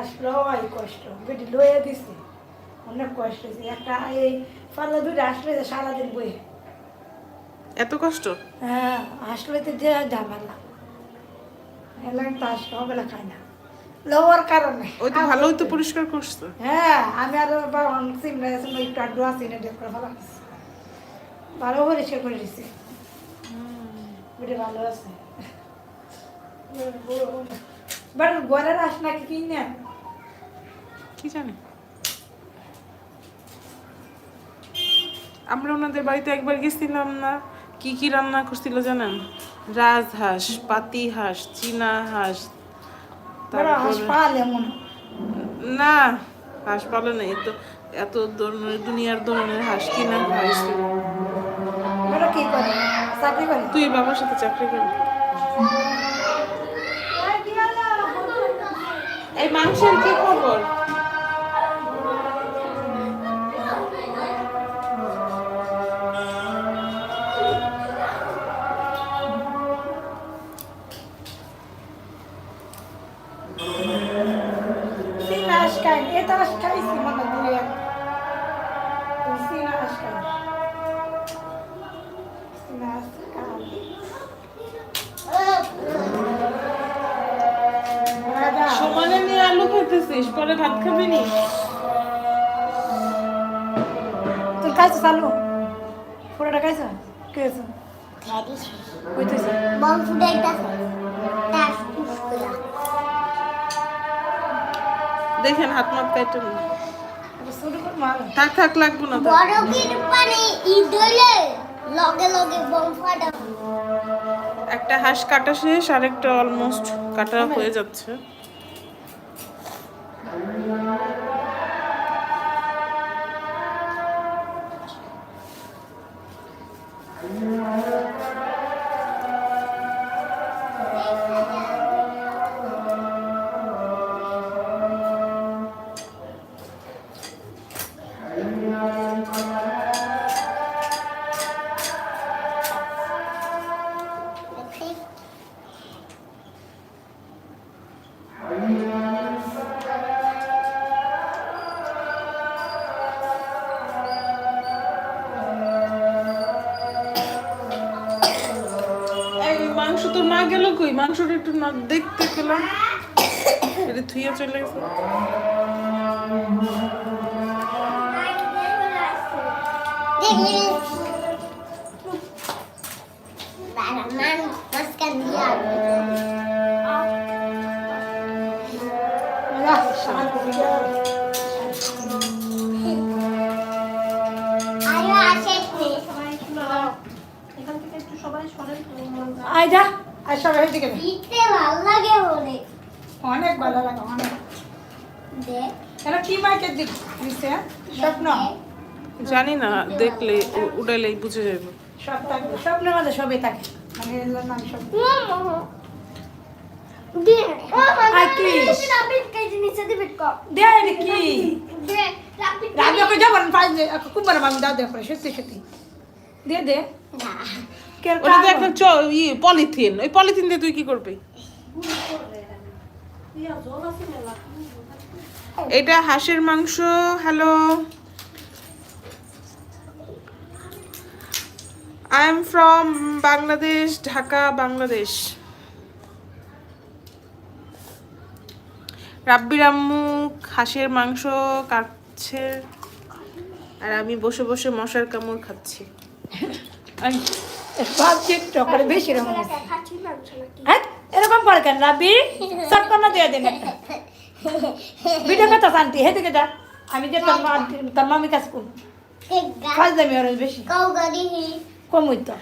আসলো হয় কষ্ট। বেটি লয়ে দিছে। অনেক কষ্ট হয়েছে। একটা এই পাল্লা দুটো আসলে সারাদিন বই এত কষ্ট? হ্যাঁ আসলে তো যে ঝামেলা। এলাম তো আসলে খাই না। লওয়ার কারণে। ওই তো ভালোই তো পরিষ্কার করছ। হ্যাঁ আমি আর সিমলা সিমলা একটু আড্ডু আসি না ডেক করে ভালো আছে ভালো পরিষ্কার করে দিছি। বেটি ভালো আছে। বাট ঘরের আস নাকি কিনে? কি জানি? আমরা ওনাদের বাড়িতে একবার গেছিলাম না কি কি রান্না করছিল জানেন? রাজহাঁস পাতি হাঁস চীনা হাঁস। না হাঁস পালে নেই তো এত ধরনের দুনিয়ার ধরনের হাঁস কিনা খাইছিল তুই বাবার সাথে চাকরি করি। এই মাংসের কি খবর? এক সিনা হাঁস খাই সিনা হাঁস খাই রাজা। সমানে নিয়ে আলু খেতেছিস পরে ভাত খাবি নি? তুই খাইছো চালু পুরোটা খাইছো? কে আছে খাইছি কইতেছে বল ফুটাইতাছে দেখেন হাত মাত মার থাক থাক লাগবো না লগে লগে একটা হাঁস কাটা শেষ আরেকটা অলমোস্ট কাটা হয়ে যাচ্ছে। দেখছি মাংস তো না গেল কই? মাংসটা একটু না দেখতে পেলাম। এটা থুইয়া চলে গেছে। আয় যা আর সবাই দিকে দিতে ভালো লাগে বলে। অনেক ভালো লাগে অনেক। দেখ। এটা কি মার্কেট দিক? দিছে স্বপ্ন? জানি না দেখলে উ- উড়াইলেই বুঝে যাবে। সব থাকবে স্বপ্নের মধ্যে সবই থাকে। মানে এগুলোর নাম স্বপ্ন? দে। খুব বড় আমি দাও দেখো সত্যি সত্যি। দে দে। ওটা তো একটা চ ই পলিথিন। ওই পলিথিন দিয়ে তুই কি করবি? এটা হাঁসের মাংস hello I am from Bangladesh Dhaka Bangladesh রাব্বির আম্মু হাঁসের মাংস কাটছে আর আমি বসে বসে মশার কামড় খাচ্ছি। আই, সব টিকটক করে বেশি রকম হ্যাঁ এরকম করে কেন রাবি? না দিয়ে দেন একটা ভিডিও কথা শান্তি হে দিকে যা। আমি যে তোর মা তোর মামি কাজ করব ফাজ দামি ওর বেশি। কম হইতো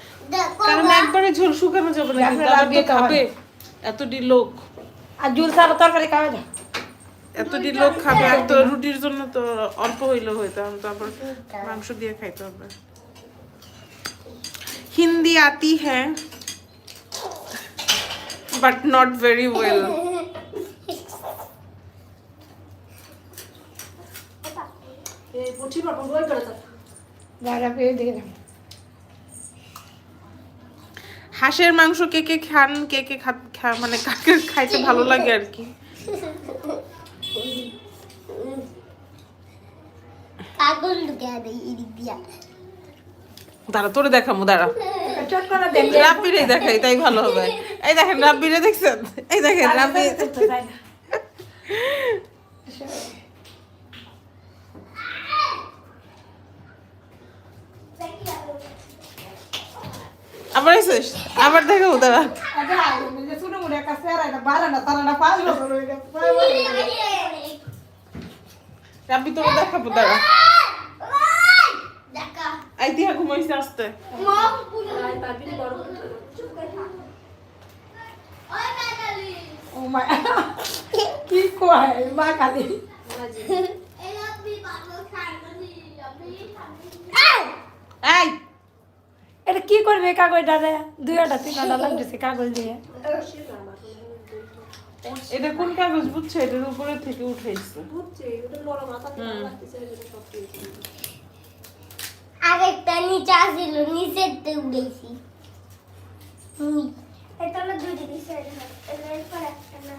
কারণ একবারে ঝোল শুকানো যাবে না তো খাবে এতটি লোক। আর জুল সারা তরকারি খাওয়া যায়। এতটি লোক খাবে আর তো রুটির জন্য তো অল্প হইলেও হইতো আমি তো আবার মাংস দিয়ে খাইতে হবে। হিন্দি আতি হ্যাঁ বাট নট ভেরি ওয়েল যারা পেয়ে দেখে যাব হাঁসের মাংস কে কে খান কে কে মানে কাকে খাইতে ভালো লাগে আর কি? পাগল ঢুকে দাঁড়া তোরে দেখামু দাঁড়া। রাব্বিরে দেখাই তাই ভালো হবে। এই দেখেন রাব্বিরে দেখছেন? এই দেখেন রাব্বি। আবার এসেছিস? আবার দেখাবো দাঁড়া। রাব্বি তোরে দেখাবো দাঁড়া। আই দিয়া ঘুমাইছে আসতে কি কয় মা কালি এই এটা কি করবে কাগজটা রে দুইটা তিনটা লাগতেছে কাগজ দিয়ে এটা কোন কাগজ বুঝছ এটার উপরে থেকে উঠাইছে আরেকটা নিচে আসছিল নিচেতে উঠেছি এটা হলো দুই দিকে এরপর একটা না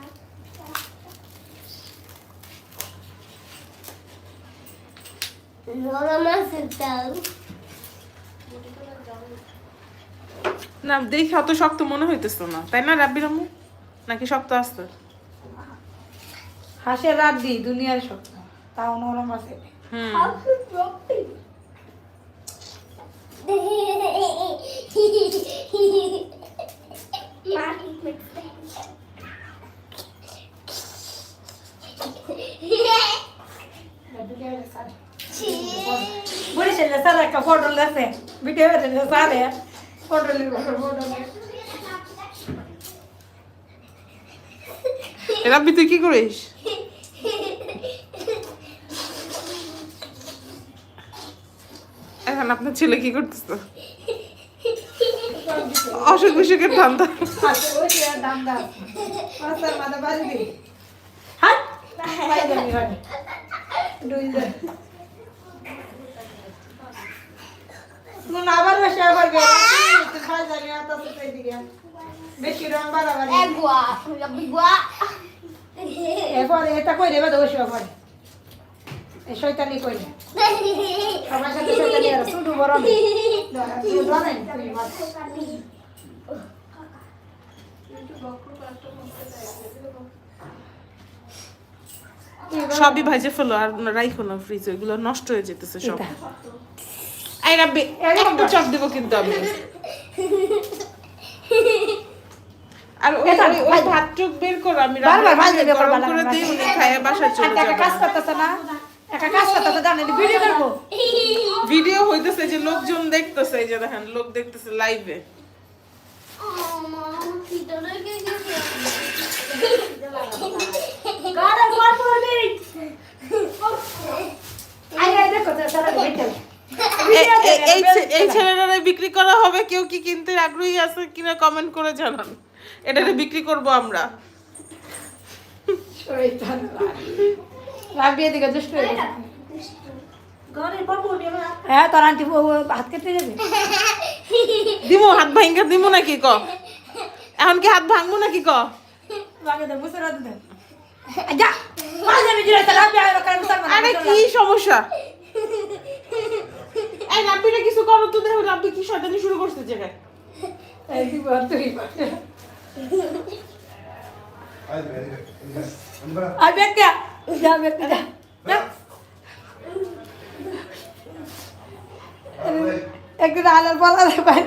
না দেখে অত শক্ত মনে হইতেছে না। তাই না রাব্বির আম্মু? নাকি শক্ত আসতে হাসে রাব্বি দুনিয়ার শক্ত। তাও নরম আছে। হুম বরিশালে স্যার একটা ফটো লেছে ভিডিও লেছে স্যারে ফটো লিখব ফটো রাব্বি, তুই কি করিস? এখন আপনার ছেলে কি করতেছে? অসুখ বিসুখের ধান্দা। আবার বসে আবার বেশি রং বাড়াবাড়ি. এটা কই দেবে দোষ সবার সাথে আর শুধু বড় বাস সবই ভাজে ফেলো আর রাইখো না ফ্রিজে এগুলো নষ্ট হয়ে যেতেছে সব। এই রাব্বি একটা চপ দেবো কিন্তু আমি। আর ওই ওই- ভাত টুক বের করো আমি রান্না করে দিই উনি খাইয়ে বাসায় চলে একটা কাজ যাবে না? একটা কাজ করতেছে জানেন ভিডিও করব। ভিডিও হইতেছে যে লোকজন দেখতেছে এই যে দেখেন লোক দেখতেছে লাইভে তো এই ছে- ছেলেরা বিক্রি করা হবে কেউ কি কিনতে আগ্রহী আছে কিনা কমেন্ট করে জানান। এটারে বিক্রি করব আমরা। শয়তান রাবিয়ে দিকে দুষ্ট হয়ে হ্যাঁ তোর আন্টি হাত কেটে যাবে? দিমু হাত ভাঙ্গা দিমু নাকি ক? এখন কি হাত ভাঙবো নাকি ক? আরে কি সমস্যা? এই রাব্বিটা কিছু করো তো দেখো রাব্বি কি শয়তানি শুরু করছে জায়গায় এই দিব তুই আর বেক যা যা বেক যা যা। একদিন আলার দে ভাই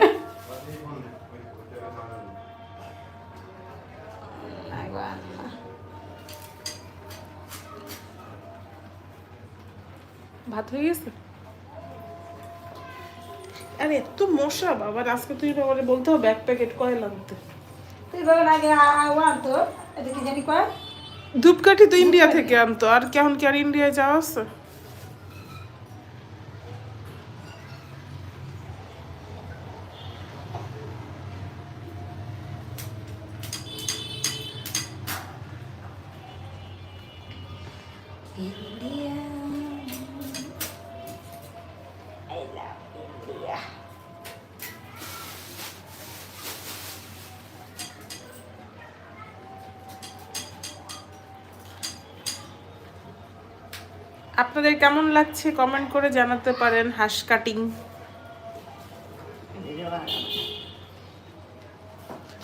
ভাত হয়ে গেছে? আরে এত মশা বাবা আজকে তুই বাবারে বলতে হবে এক প্যাকেট কয়লা আনতে তুই বলে আগে ওয়ান তো এটা কি জানি কয়? ধূপকাঠি তো ইন্ডিয়া থেকে আনতো। আর কেমন কি আর ইন্ডিয়ায় যাওয়া আছে? আপনাদের কেমন লাগছে? কমেন্ট করে জানাতে পারেন। হাঁস কাটিং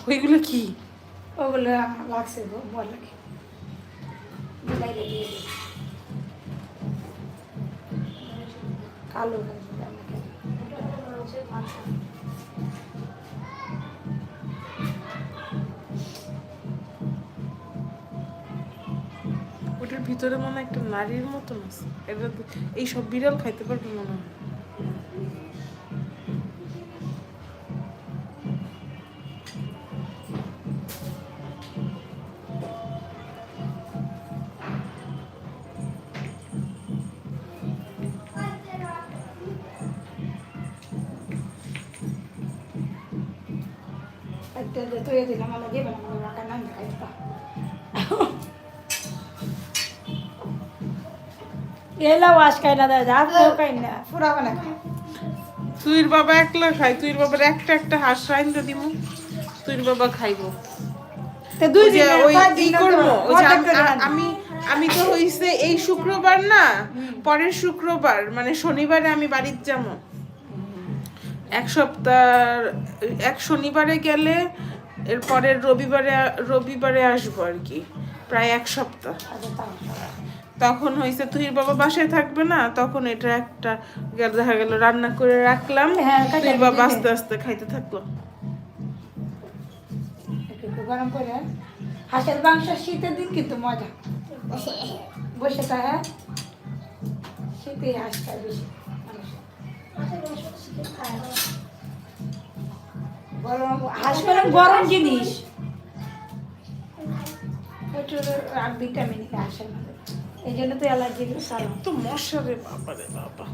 ওইগুলো কি? ওগুলো লাগছে বল। কালো ভিতরে মনে একটা নারীর মতন আছে। এটা এই সব বিড়াল খাইতে পারবে মনে হয়। এলা ওয়াশ খাই না দাদা আপনিও খাই না। পুরাবো তুইর বাবা একলা খাই তুইর বাবার একটা একটা হাঁস রাইন্দা দিমু তুইর বাবা খাইবো। তো দুই যে দিন ওই ই করব ওই যে আম-। আমি তো হইছে এই শুক্রবার না পরের শুক্রবার মানে শনিবারে আমি বাড়িতে যাব। এক সপ্তাহ এক শনিবারে গেলে এর পরের রবিবারে রবিবারে আসব আর কি প্রায় এক সপ্তাহ। আচ্ছা। তখন হয়েছে তুহির বাবা বাসায় থাকবে না তখন এটা একটা গেল- দেখা গেল রান্না করে রাখলাম। হ্যাঁ, তুহির বাবা আস্তে আস্তে খাইতে থাকল। গরম করে হাঁসের মাংস শীতের দিন কিন্তু মজা। বসে তা হ্যাঁ। শীতে হাঁস খায় বেশি। গরম হাঁস গরম গরম জিনিস। প্রচুর ভিটামিন হাঁসের মধ্যে এই জন্য তো অ্যালার্জি সারো তো মশা রে বাবা রে বাবা।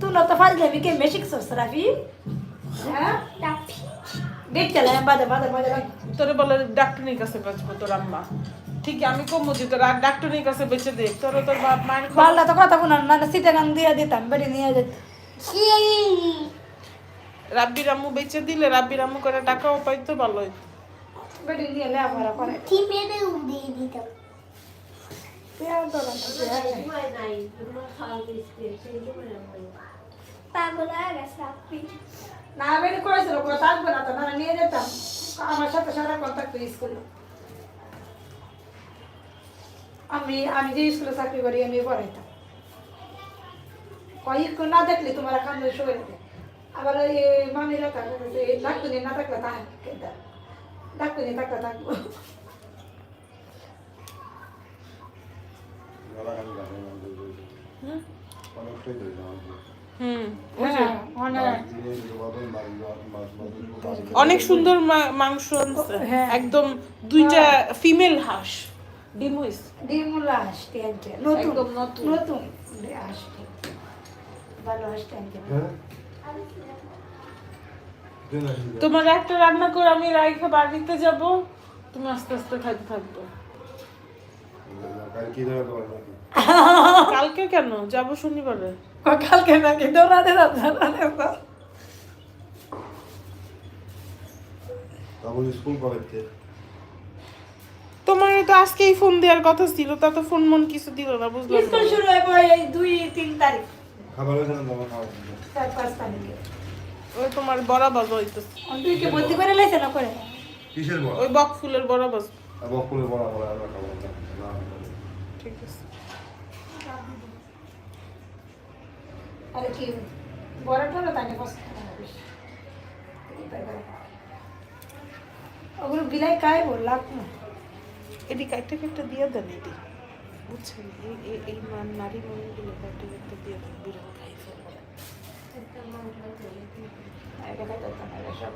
তুলো তো ফাল যাবি কে? মেশিক সস রাফি হ্যাঁ? দেখতে লাগে বাদে বাদে বাদে তোরে বলে ডাক্তারের কাছে বেচবো তোর আম্মা। ঠিক আমি কমু যে তোর আর ডাক্তারের কাছে বেচে দে। তোর তোর বাপ মায়ের তো কথা বলার না সিটে গান দিয়ে দিতাম নিয়ে যেত। রাব্বির আম্মু বেচে দিলে রাব্বির আম্মু করে টাকাও পাইতো ভালো হইতো। বেরিয়ে নিয়ে লেখাপড়া করে টিপেতে দিয়ে দিতাম পেয়ার দোকান তো পেয়ার নেই। পাগল হয়ে গেছে আপনি না বেরিয়ে করেছিল কোনো থাকবে না তো না নিয়ে যেতাম আমার সাথে সারা কন্ট্যাক্ট স্কুলে আমি আমি যে স্কুলে চাকরি করি আমি পড়াইতাম কয়েক না দেখলে তোমার কান্দ শুয়ে আবার এই মামিরা ডাক্তার না থাকলে থাকে ডাক্তার হুম না হুম হ্যাঁ অনেক। সুন্দর মা- মাংস হ্যাঁ। একদম দুইটা ফিমেল হাঁস। ডিম হইছে ডিমুলা আসতে আনতে নতুন। নতুন। নতুন। আসতে ভালো আসতে আনতে তোমার একটা রান্না করে আমি রাইখা বাড়িতে যাব তুমি আস্তে আস্তে খাইতে থাকবে। কালকে কেন? যাব শনিবারে। কালকে নাকি? দৌড়াতে তোমার তো আজকেই ফোন দেওয়ার কথা ছিল তা তো ফোন মন কিছু দিল না বুঝলাম স্কুল। শুরু হবে এই দুই তিন তারিখ। খাবার খাওয়া ওই তোমার বড় বাজ হইতেছে। তুই কি ভর্তি করে লাইছে না করে? কিসের বড়? ওই বক ফুলের বড় বাজ বকুলের বড় বড় আমরা খাব না। না, না। ঠিক আছে। আরে কি তাকে পছন্দ না বেশি। ওগুলো বিলাই কায় বললাম না এটি কাইটটা কাইটটা দিয়ে দেন এটি। বুঝছেন এই এই এই মান নারী মানুষগুলো কাইটটা কাইটটা দিয়ে খাই ফেলবে এটা খাইতে হতো না, এটা সব